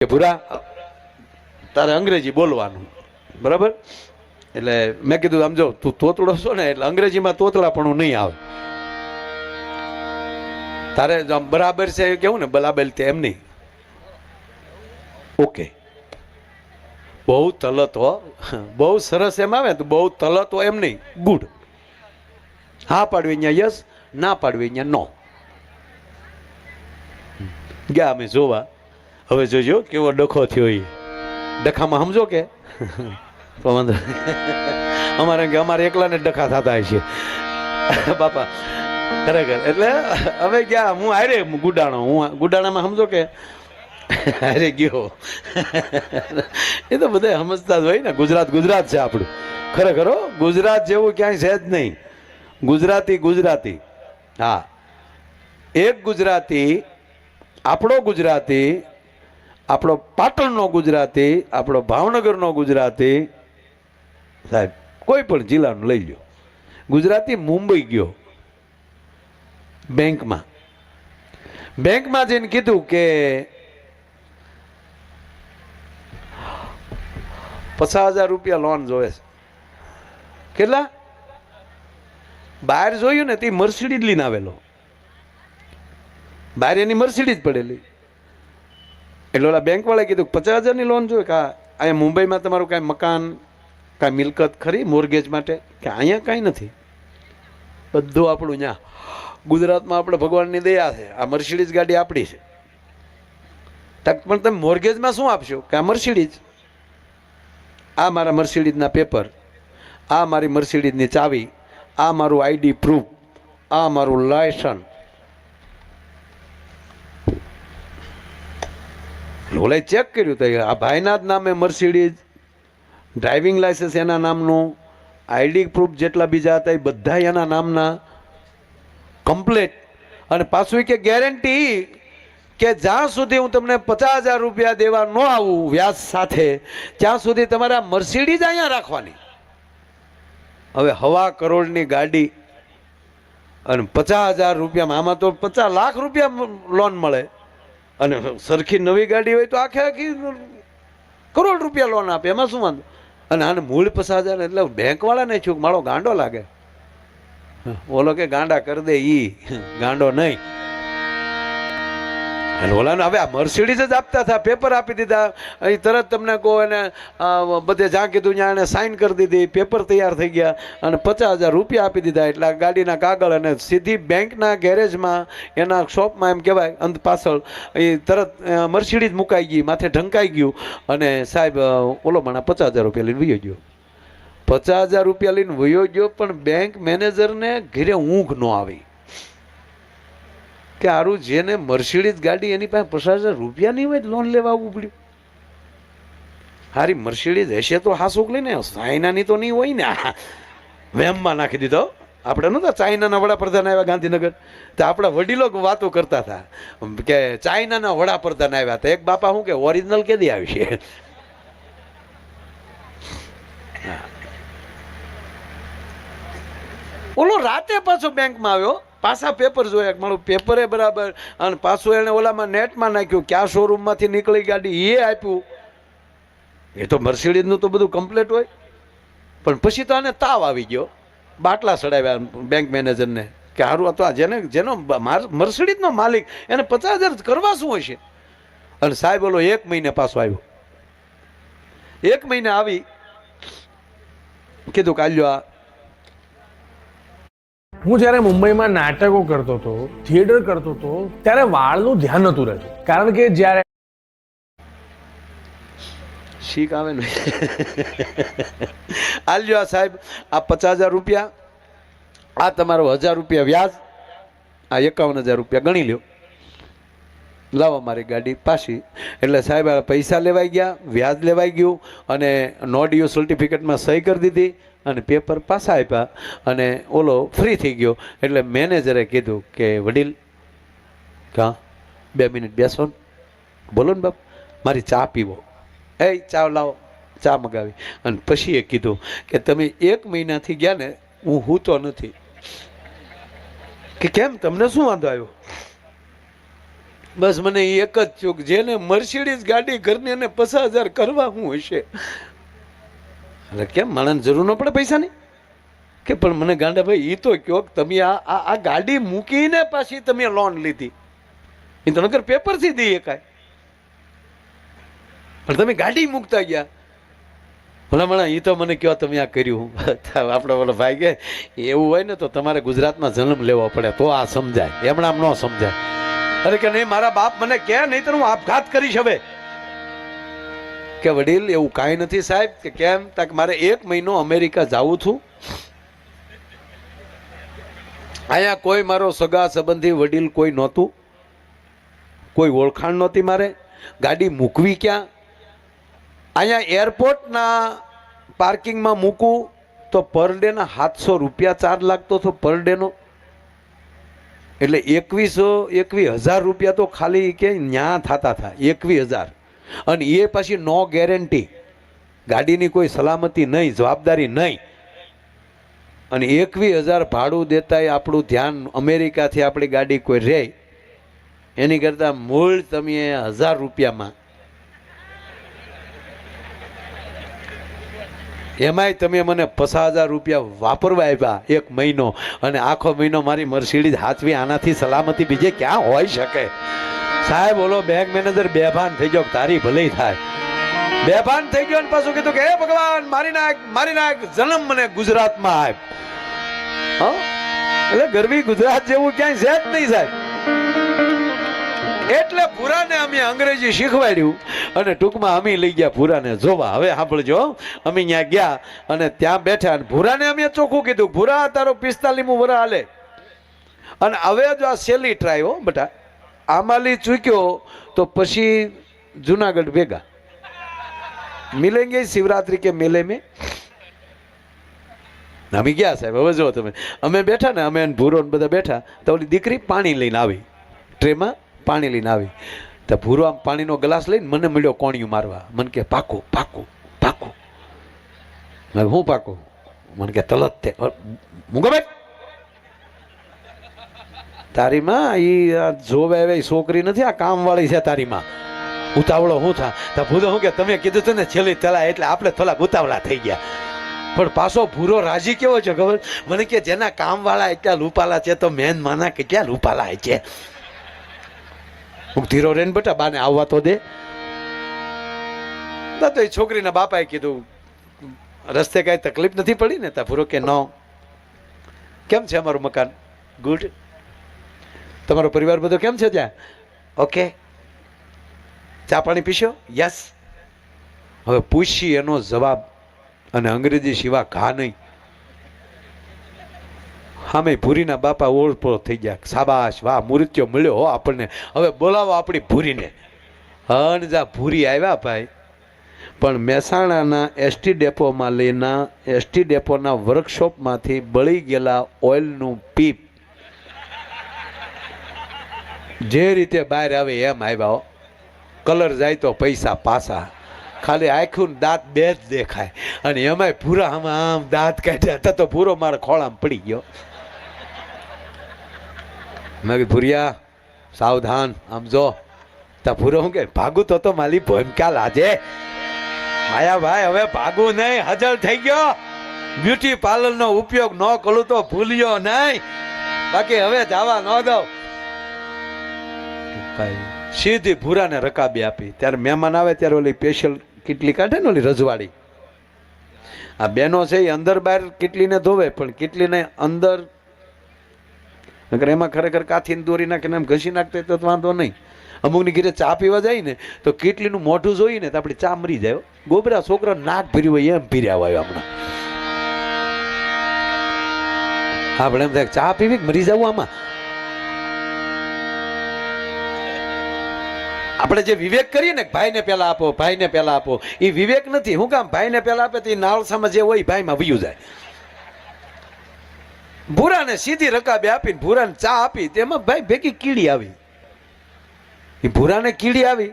કે ભૂરા? તારે અંગ્રેજી બોલવાનું. બરાબર? એટલે મેં કીધું આમ જો, તું તોતડો છો ને, એટલે અંગ્રેજીમાં તોતડાપણું નહીં આવે. તારે આમ બરાબર છે કેવું ને બરાબર તે એમ નહીં. ઓકે. બહુ તલત હો. બહુ સરસ એમ આવે તો બહુ તલત હો એમ નહીં. ગુડ. હા પાડવી અહીંયા યસ, ના પાડવી અહીંયા નો. ગયા અમે જોવા. હવે જોજો કેવો ડખો થયો એ ડખામાં સમજો કે? અમારે કે અમારે એકલાને ડખા થતા છે. બાપા ખરેખર. એટલે હવે ગયા હું હારે ગુડાણો હું ગુડાણામાં સમજો કે? હારે ગયો. એ તો બધા સમજતા જ હોય ને ગુજરાત ગુજરાત છે આપણું. ખરેખર હો ગુજરાત જેવું ક્યાંય છે જ નહીં. ગુજરાતી ગુજરાતી. હા. એક ગુજરાતી આપણો ગુજરાતી આપણો પાટણનો ગુજરાતી, આપણો ભાવનગરનો ગુજરાતી, સાહેબ, કોઈ પણ જિલ્લાનું લઈ લો ગુજરાતી મુંબઈ ગયો બેંકમાં. બેંકમાં જઈને કીધું કે પચાસ હજાર રૂપિયા લોન જોવે છે. કેટલા? બહાર જોયું ને તે મર્સિડીજ લઈને આવેલો. બહાર એની મર્સિડીજ પડેલી. એટલે ઓલા બેંકવાળાએ કીધું, પચાસ હજારની લોન જોઈએ કે અહીંયા મુંબઈમાં તમારું કાંઈ મકાન, કાંઈ મિલકત ખરી મોર્ગેજ માટે? કે અહીંયા કાંઈ નથી? બધું આપણું ત્યાં ગુજરાતમાં આપણે ભગવાનની દયા છે. આ મર્સિડીઝ ગાડી આપણી છે. તક પણ તમે મોર્ગેજમાં શું આપશો? કે આ મર્સિડીઝ આ મારા મર્સિડીઝના પેપર આ મારી મર્સિડીઝની ચાવી. આ મારું આઈડી પ્રૂફ આ મારું લાયસન્સ ઓલે ચેક કર્યું તો આ ભાઈના જ નામે મર્સિડીઝ ડ્રાઇવિંગ લાયસન્સ એના નામનું આઈડી પ્રૂફ જેટલા બીજા હતા એ બધા એના નામના કમ્પ્લેટ અને પાછું કે ગેરંટી કે જ્યાં સુધી હું તમને પચાસ હજાર રૂપિયા દેવા ન આવું વ્યાજ સાથે, ત્યાં સુધી તમારે મર્સિડીઝ અહીંયા રાખવાની. હવે હવા કરોડની ગાડી અને પચાસ હજાર રૂપિયામાં, આમાં તો પચાસ લાખ રૂપિયા લોન મળે. અને સરખી નવી ગાડી હોય તો આખે આખી કરોડ રૂપિયા લોન આપે, એમાં શું વાંધો? અને આને મૂળ પચાસ હજાર એટલે બેંકવાળાને છું મારો ગાંડો લાગે. ઓલો કે, ગાંડા કરી દે ઈ. ગાંડો નહીં. અને ઓલાને હવે આ મર્સિડીઝ જ આપતા હતા પેપર આપી દીધા. અહીં તરત તમને કહો એને બધે જ્યાં કીધું ત્યાં એને સાઈન કરી દીધી પેપર તૈયાર થઈ ગયા અને પચાસ હજાર રૂપિયા આપી દીધા. એટલે ગાડીના કાગળ અને સીધી બેંકના ગેરેજમાં એના શોપમાં એમ કહેવાય, અંત પાછળ, એ તરત મર્સિડીઝ મુકાઈ ગઈ, માથે ઢંકાઈ ગયું. અને સાહેબ ઓલો માણા પચાસ હજાર રૂપિયા લઈને વયો ગયો. પચાસ હજાર રૂપિયા લઈને વયો ગયો, પણ બેંક મેનેજરને ઘરે ઊંઘ ન આવી. કે આરું જેને મર્સિડીઝ ગાડી એની પાસે પચાસ હજાર રૂપિયા નહીં હોય લોન લેવા આવવું પડ્યું. હારી મર્સિડીઝ હશે તો હાસુક લઈને ચાઇનાની તો નહીં હોય ને વેમમાં નાખી દીધો. આપણે નહોતા ચાઇનાના વડાપ્રધાન આવ્યા ગાંધીનગર. તો આપણા વડીલો વાતો કરતા હતા. કે ચાઇનાના વડાપ્રધાન આવ્યા હતા. એક બાપા શું કે ઓરિજિનલ કેદી આવશે ઓલો રાતે પાછો બેંકમાં આવ્યો. પાછા પેપર જોયા મારું પેપરે બરાબર અને પાછું એણે ઓલામાં નેટમાં નાખ્યું ક્યાં શોરૂમમાંથી નીકળી ગાડી એ આપ્યું. એ તો મર્સિડીઝનું તો બધું કમ્પ્લેટ હોય. પણ પછી તો આને તાવ આવી ગયો. બાટલા ચડાવ્યા બેંક મેનેજરને કે સારું હતું જેને, જેનો માર- મર્સિડીઝનો માલિક, એને પચાસ હજાર કરવા શું હશે? અને સાહેબ ઓલો એક મહિને પાછો આવ્યો. એક મહિને આવી, કીધું કાલ્યો આ હું જ્યારે મુંબઈમાં નાટકો કરતો હતો થિયેટર કરતો હતો, ત્યારે વાળનું ધ્યાન નહોતું રહેતું. કારણ કે જ્યારે શીખ આવે ને. આલજો આ સાહેબ, આ પચાસ હજાર રૂપિયા, આ તમારો હજાર રૂપિયા વ્યાજ, આ એકાવન હજાર રૂપિયા ગણી લ્યો. લાવો મારી ગાડી પાછી. એટલે સાહેબ પૈસા લેવાઈ ગયા, વ્યાજ લેવાઈ ગયું અને નોડિયો સર્ટિફિકેટમાં સહી કરી દીધી. અને પેપર પાછા આપ્યા અને ઓલો ફ્રી થઈ ગયો. એટલે મેનેજરે કીધું કે, વડીલ, કા? બે મિનિટ બેસો ને. બોલો ને બાપ, મારી ચા પીવો. એ ચા લાવો. ચા મગાવી. અને પછી એ કીધું કે, તમે એક મહિનાથી ગયા ને, હું હૂતો નથી. કે કેમ, તમને શું વાંધો આવ્યો? બસ મને એક જ ચૂક જેને મર્સિડીઝ ગાડી ઘરની અને પચાસ હજાર કરવા હું હશે. એટલે કેમ? માણસ જરૂર ન પડે પૈસાની? કે પણ મને ગાંડા ભાઈ એ તો કયો કે તમે આ આ ગાડી મૂકીને પાછી તમે લોન લીધી. એ તો નગર પેપરથી દઈએ કાંઈ. પણ તમે ગાડી મૂકતા ગયા. ભલા ભલામણા એ તો મને કહો તમે આ કર્યું આપણો બોલો ભાઈ કે, એવું હોય ને તો તમારે ગુજરાતમાં જન્મ લેવો પડે, તો આ સમજાય. એમણે આમ ન સમજાય. અરે કે નહીં, મારા બાપ મને કહે નહીં તો હું આપઘાત કરીશ હવે. કે વડીલ, એવું કાંઈ નથી સાહેબ, કે કેમ? તક મારે એક મહિનો અમેરિકા જાવું છું. અહીંયા કોઈ મારો સગા સંબંધી વડીલ કોઈ નહોતું. કોઈ ઓળખાણ નહોતી મારે. ગાડી મૂકવી ક્યાં? અહીંયા એરપોર્ટના પાર્કિંગમાં મૂકું તો પર ડેના સાતસો રૂપિયા ચાર્જ લાગતો હતો પર ડેનો. એટલે એકવીસો, એકવીસ હજાર રૂપિયા તો ખાલી કે ન્યા થતા હતા એકવીસ હજાર. અને એ પછી નો ગેરંટી ગાડીની કોઈ સલામતી નહીં, જવાબદારી નહીં. અને એકવીસ હજાર ભાડું દેતાય આપણું ધ્યાન અમેરિકાથી આપણી ગાડી કોઈ રહે એની કરતાં મૂળ તમે હજાર રૂપિયામાં. એમાંય તમે મને પચાસ હજાર રૂપિયા વાપરવા આવ્યા એક મહિનો. અને આખો મહિનો મારી મર્સિડીઝ હાથવી, આનાથી સલામતી બીજે ક્યાં હોઈ શકે? સાહેબ, ઓલો બેંક મેનેજર બેભાન થઈ ગયો તારી ભલે થાય. બેભાન થઈ ગયો ને પાછું કીધું કે, હે ભગવાન, મારી નાખ મારી નાખ, જન્મ મને ગુજરાતમાં આપ. હા? એટલે ગરવી ગુજરાત જેવું ક્યાંય છે જ નહીં સાહેબ. એટલે પુરાને અમે અંગ્રેજી શીખવાડ્યું અને ટૂંકમાં અમે લઈ ગયા ભૂરાને જોવા, હવે સાંભળજો. અમે ત્યાં ગયા અને ત્યાં બેઠા અને ભૂરાને અમે ચોખ્ખું કીધું ભૂરા તારો પિસ્તાલીમું વરા હાલે. અને હવે જો આ સેલી ટ્રાય હો, બટા. આમાલી ચૂક્યો તો પછી જુનાગઢ ભેગા. મિલેંગે શિવરાત્રી કે મેલે મેં અમે ગયા સાહેબ, હવે જો તમે. અમે બેઠા ને, અમે ભૂરો બધા બેઠા, તો ઓલી દીકરી પાણી લઈને આવી. ટ્રેમાં પાણી લઈને આવી. તો ભૂરો આમ પાણીનો ગ્લાસ લઈને મને મળ્યો કોણિયું મારવા. મને કે, પાકું પાકું પાકું. હું પાકું? મને કે, તલત તે મૂંગો બેઠ તારી માં એ જોવે હવે છોકરી નથી, આ કામવાળી છે તારી માં ઉતાવળો હું થા? તો ભૂરો હું કે, તમે કીધું તું ને છેલ્લી તલા, એટલે આપણે થોડા ઉતાવળા થઈ ગયા. પણ પાછો ભૂરો રાજી કેવો છે ખબર? મને કે, જેના કામવાળા એટલા લૂપાલા છે, તો મેન માના કેટલા લૂપાલા છે? હું ધીરો રેન બેટા બાને આવવા તો દે. ના તો એ છોકરીના બાપાએ કીધું, રસ્તે કાંઈ તકલીફ નથી પડી ને? તા ભૂરો કે, ન. કેમ છે અમારું મકાન? ગુડ? તમારો પરિવાર બધો કેમ છે ત્યાં? ઓકે ચા પાણી પીશો? યસ હવે પૂછી એનો જવાબ. અને અંગ્રેજી સિવા ઘા નહીં. સામે ભૂરીના બાપા ઓળપોળ થઈ ગયા. સાબાશ વાહ, મૃત્યુ મળ્યો હો આપણને. હવે બોલાવો આપણી ભૂરીને. હન ભૂરી આવ્યા ભાઈ. પણ મહેસાણાના એસટી ડેપોમાં લઈને એસટી ડેપોના વર્કશોપમાંથી બળી ગયેલા ઓઇલનું પીપ જે રીતે બહાર આવે એમ આવ્યા કલર જાય તો પૈસા પાસા ખાલી આખું દાંત બે જ દેખાય. અને એમાંય ભૂરા આમાં આમ દાંત કાઢ્યા. હતા તો ભૂરો મારા ખોળામાં પડી ગયો. મેં કીધું, ભૂરિયા, સાવધાન. આમ જો. તા ભૂરો હું કે, ભાગું તો તો મારી ભૂમિકા લાજે? માયા ભાઈ, હવે ભાગું નહીં. હજલ થઈ ગયો. બ્યુટી પાર્લરનો ઉપયોગ ન કરું તો ભૂલ્યો નહીં. બાકી હવે જવા ન દઉં. ભાઈ સીધી ભૂરાને રકાબી આપી. ત્યારે મહેમાન આવે ત્યારે ઓલી સ્પેશિયલ કીટલી કાઢે ને ઓલી રજવાડી. આ બેનો છે એ અંદર બહાર કીટલીને ધોવે, પણ કીટલીને અંદર નકર એમાં ખરેખર કાથીને દોરી નાખીને એમ ઘસી નાખતા તો વાંધો નહીં. અમુકની ઘીરે ચા પીવા જાય ને તો કીટલીનું મોઢું જોઈને તો આપણી ચા મરી જાય. ગોબરા છોકરા નાક ભર્યું હોય એમ ભીર્યા હોય હમણાં. આપણે એમ થાય ચા પીવી મરી જવું આમાં? આપણે જે વિવેક કરીએ ને ભાઈને પહેલા આપો, ભાઈને પહેલા આપો એ વિવેક નથી. હું કામ ભાઈને પહેલા આપે તો એ નાળસામાં જે હોય ભાઈમાં વયું જાય. ભૂરાને સીધી રકાબે આપીને ભૂરાને ચા આપી તેમાં ભાઈ ભેગી કીડી આવી. એ ભૂરાને કીડી આવી.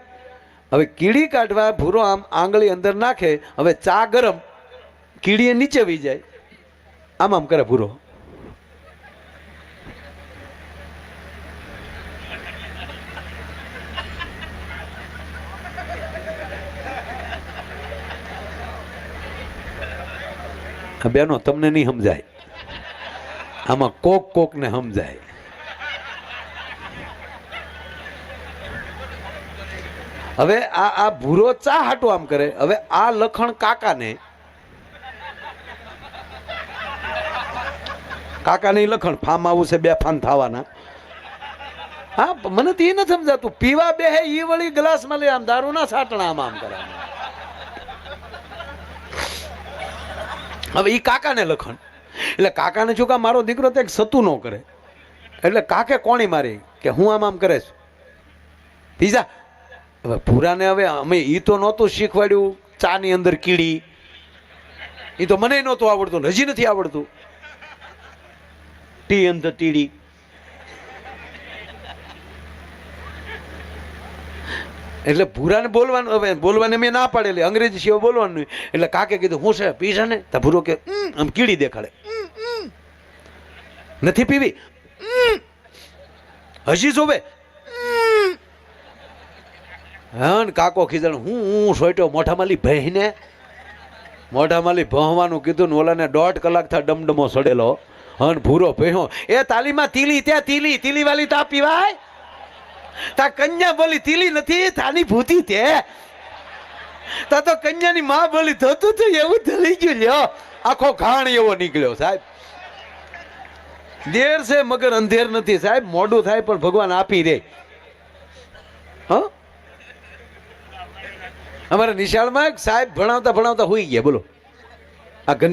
હવે કીડી કાઢવા ભૂરો આમ આંગળી અંદર નાખે, હવે ચા ગરમ, કીડીએ નીચે વી જાય. આમ આમ કરે ભૂરો. બેનો તમને નહીં સમજાય. આમાં કોક કોક ને સમજાય. હવે આ આ ભૂરો ચા હાટું આમ કરે? હવે આ લખણ કાકાને કાકાની લખણ, ફામ આવું છે, બે ફાન થવાના. હા, મને તો એ નથી સમજાતું. પીવા બે હે ઈ વળી ગ્લાસમાં લે આમ દારૂ ના છાટણા આમ આમ કરે. હવે એ કાકાને લખણ. એટલે કાકાને શું કામ? મારો દીકરો તો સતું ન કરે. એટલે કાકે કોણી મારી કે હું આમ આમ કરે છું. પીઝા હવે ભૂરાને હવે અમે એ તો નહોતું શીખવાડ્યું. ચાની અંદર કીડી. એ તો મને નહોતું આવડતું હજી નથી આવડતું. ટી અંદર ટીડી. એટલે ભૂરાને બોલવાનું, હવે બોલવાને મેં ના પાડેલી, અંગ્રેજી સિવાય બોલવાનું એટલે કાકે કીધું, હું છે પીશે ને તો ભૂરો કે આમ કીડી દેખાડે. નથી પીવી. હજી જોવે. હા કાકો ખીજણ હું હું સોટ્યો મોઢામાલી ભહીને મોઢામાલી ભહવાનું કીધું ને ઓલાને દોઢ કલાક થા ડમડમો સડેલો હન ભૂરો ભહ્યો એ તાલીમાં તીલી, ત્યાં તીલી તીલી વાલી તા પીવાય તા કન્યા બોલી તીલી નથી તાની ભૂતી તે. તા તો કન્યાની માં બોલી થતું તો, એવું ધલી ગયું લ્યો. આખો ઘાણ એવો નીકળ્યો સાહેબ. દેર છે, મગર અંધેર નથી સાહેબ, મોડું થાય પણ ભગવાન આપી દે. હા? અમારા નિશાળમાં સાહેબ ભણાવતા ભણાવતા હોઈ ગયા, બોલો. આ